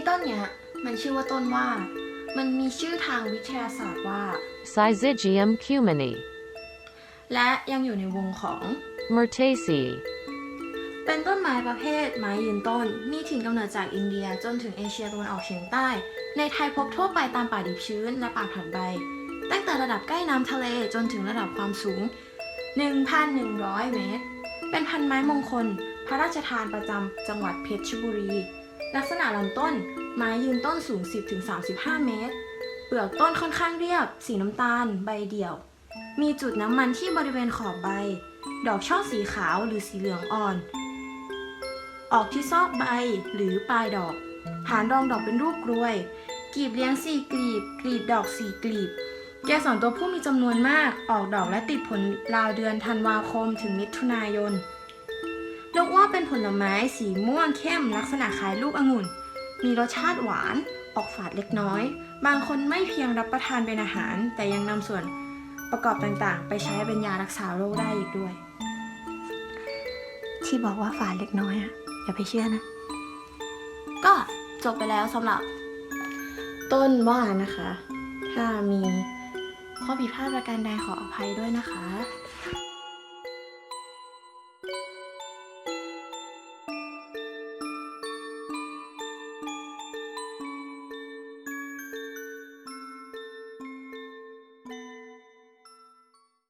ที่ต้นเนี้ยมันชื่อว่าต้นว่า มันมีชื่อทางวิทยาศาสตร์ว่า Syzygium cumini, และยังอยู่ในวงของ Myrtaceae, เป็นต้นไม้ประเภทไม้ยืนต้น มีถิ่นกำเนิดจากอินเดียจนถึงเอเชียตะวันออกเฉียงใต้ ในไทยพบทั่วไปตามป่าดิบชื้นและป่าผลัดใบ ตั้งแต่ระดับใกล้น้ำทะเลจนถึงระดับความสูง 1,100 เมตร เป็นพันไม้มงคล พระราชทานประจำจังหวัดเพชรบุรี ลักษณะลำต้น ไม้ยืนต้นสูง 10-35 เมตร เปลือกต้นค่อนข้างเรียบ สีน้ำตาล ใบเดี่ยว มีจุดน้ำมันที่บริเวณขอบใบ ดอกช่อสีขาวหรือสีเหลืองอ่อน ออกที่ซอกใบหรือปลายดอก ฐานรองดอกเป็นรูปกรวย กลีบเลี้ยงสี่กลีบ กลีบดอกสี่กลีบ แกสรตัวผู้มีจำนวนมาก ออกดอกและติดผลราวเดือนธันวาคมถึงมิถุนายน ลูกว่าเป็นผลไม้สีม่วงเข้มลักษณะคล้ายลูกองุ่น มีรสชาติหวาน ออกฝาดเล็กน้อย บางคนไม่เพียงรับประทานเป็นอาหาร แต่ยังนำส่วนประกอบต่างๆ ไปใช้เป็นยารักษาโรคได้อีกด้วย ที่บอกว่าฝาดเล็กน้อยอะอย่าไปเชื่อนะ ก็จบไปแล้วสำหรับ ต้นว่านะคะ ถ้ามีข้อผิดพลาดประการใดขออภัยด้วยนะคะ